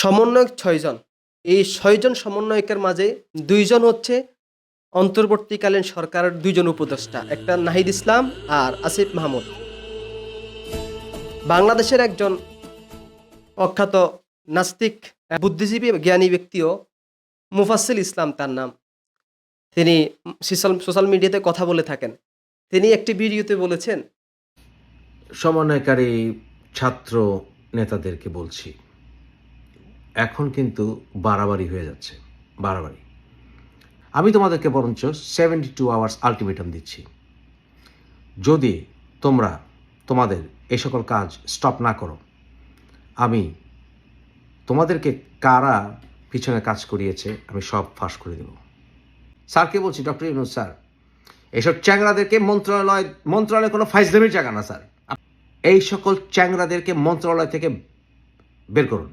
সমন্বয়ক ছয়জন। এই ছয়জন সমন্বয়কের মাঝে দুইজন হচ্ছে অন্তর্বর্তীকালীন সরকারের দুইজন উপদেষ্টা, একটা নাহিদ ইসলাম আর আসিফ মাহমুদ। বাংলাদেশের একজন অখ্যাত নাস্তিক, বুদ্ধিজীবী, জ্ঞানী ব্যক্তিও মুফাসিল ইসলাম তার নাম। তিনি সোশ্যাল মিডিয়াতে কথা বলে থাকেন। তিনি একটি ভিডিওতে বলেছেন, সমন্বয়কারী ছাত্র নেতাদেরকে বলছি এখন কিন্তু বাড়াবাড়ি হয়ে যাচ্ছে, বাড়াবাড়ি। আমি তোমাদেরকে বরঞ্চ সেভেন্টি টু আওয়ার্স আলটিমেটাম দিচ্ছি। যদি তোমরা তোমাদের এই সকল কাজ স্টপ না করো, আমি তোমাদেরকে কারা পিছনে কাজ করিয়েছে, আমি সব ফাঁস করে দেব। স্যারকে বলছি? Doctor Yunus, sir. এসব চ্যাংরাদেরকে মন্ত্রণালয় মন্ত্রণালয় কোনো ফাইজলামির জায়গা না, স্যার। এই সকল চ্যাংরাদেরকে মন্ত্রণালয় থেকে বের করুন।